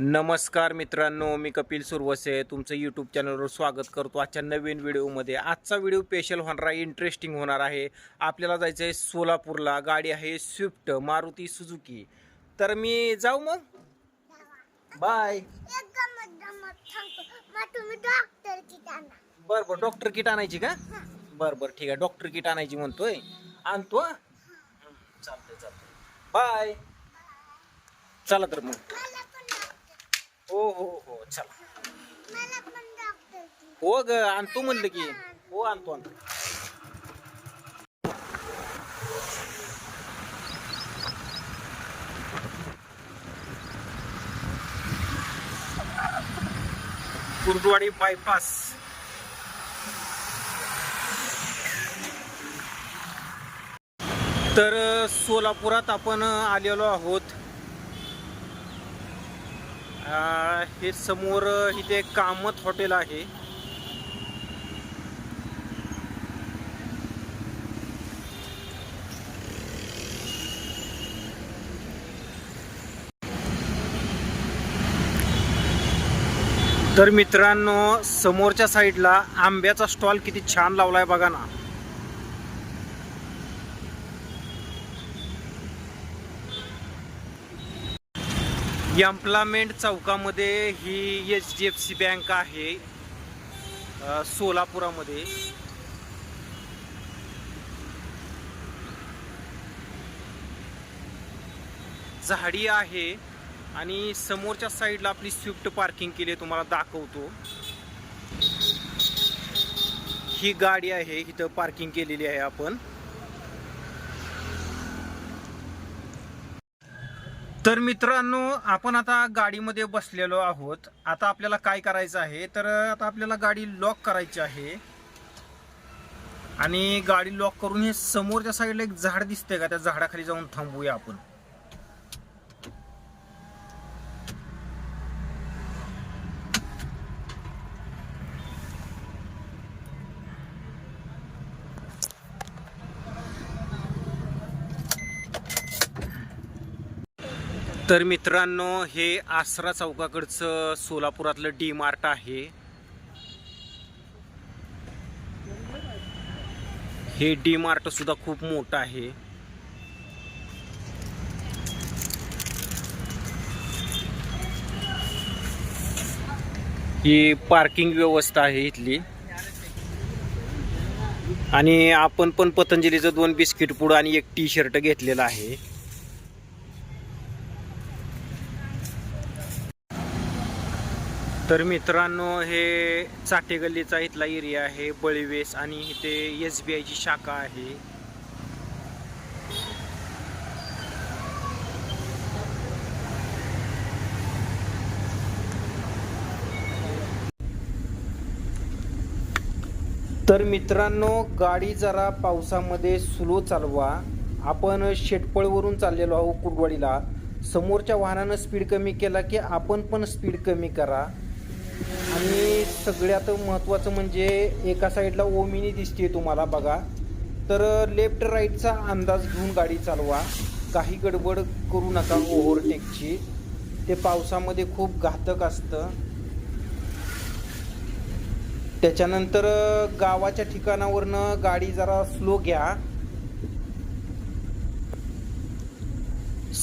नमस्कार मित्रांनो मी कपिल सुरवसे. तुमचं यूट्यूब चॅनलवर स्वागत करतो आजच्या नवीन व्हिडिओमध्ये. आजचा व्हिडिओ स्पेशल होणार आहे इंटरेस्टिंग होणार आहे. आपल्याला जायचं आहे सोलापूरला. गाडी आहे स्विफ्ट मारुती सुजुकी तर मी जाऊ मग? बाय बर बर. डॉक्टर बरं बरं डॉक्टर किट आणायची का? बरं बरं. ठीक आहे. डॉक्टर किट आणायची म्हणतोय. आणतो चालतंय चालतंय. बाय चला तर मग. हो हो हो चला. हो ग आणतो म्हणलं की. हो आणतो आणतो. कुर्डवाडी बायपास तर सोलापुरात आपण आलेलो आहोत. हे समोर इथे कामत हॉटेल आहे. तर मित्रांनो समोरच्या साईडला आंब्याचा स्टॉल किती छान लावलाय बघा ना. एम्प्लॉयमेंट चौकामध्ये ही H D F C bank आहे सोलापुरामध्ये. झाडी आहे आणि समोरच्या साईडला आपली स्विफ्ट पार्किंग केली आहे तुम्हाला दाखवतो. ही गाडी आहे इथं पार्किंग केलेली आहे आपण. तर मित्रांनो आपण आता गाडीमध्ये बसलेलो आहोत. आता आपल्याला काय करायचं आहे? तर आता आपल्याला गाडी लॉक करायची आहे. आणि गाडी लॉक करून हे समोरच्या साईडला एक झाड दिसतंय का? त्या झाडाखाली जाऊन थांबूया आपण. तर मित्रांनो हे आसरा चौकाकडचं सोलापुरातलं डी मार्ट आहे. हे डी मार्ट सुद्धा खूप मोठं आहे. ही पार्किंग व्यवस्था आहे इथली. आणि आपण पण पतंजलीचं दोन बिस्किट पुढं आणि एक टी शर्ट घेतलेलं आहे. तर मित्रांनो हे चाटे गल्लीचा इथला एरिया आहे बळीवेस आणि इथे एस बी आयची शाखा आहे. तर मित्रांनो गाडी जरा पावसामध्ये स्लो चालवा. आपण शेटपळवरून चाललेलो आहोत कुरवाडीला समोरच्या वाहनानं स्पीड कमी केला की आपण पण स्पीड कमी करा. आणि सगळ्यात महत्त्वाचं म्हणजे एका साईडला ओमिनी दिसते तुम्हाला बघा. तर लेफ्ट राईटचा अंदाज घेऊन गाडी चालवा. काही गडबड करू नका ओव्हरटेकची. ते पावसामध्ये खूप घातक असतं. त्याच्यानंतर गावाच्या ठिकाणावरनं गाडी जरा स्लो घ्या.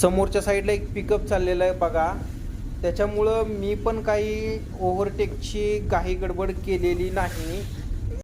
समोरच्या साईडला एक पिकअप चाललेला आहे बघा. त्याच्यामुळं मी पण काही ओव्हरटेकची काही गडबड केलेली नाही.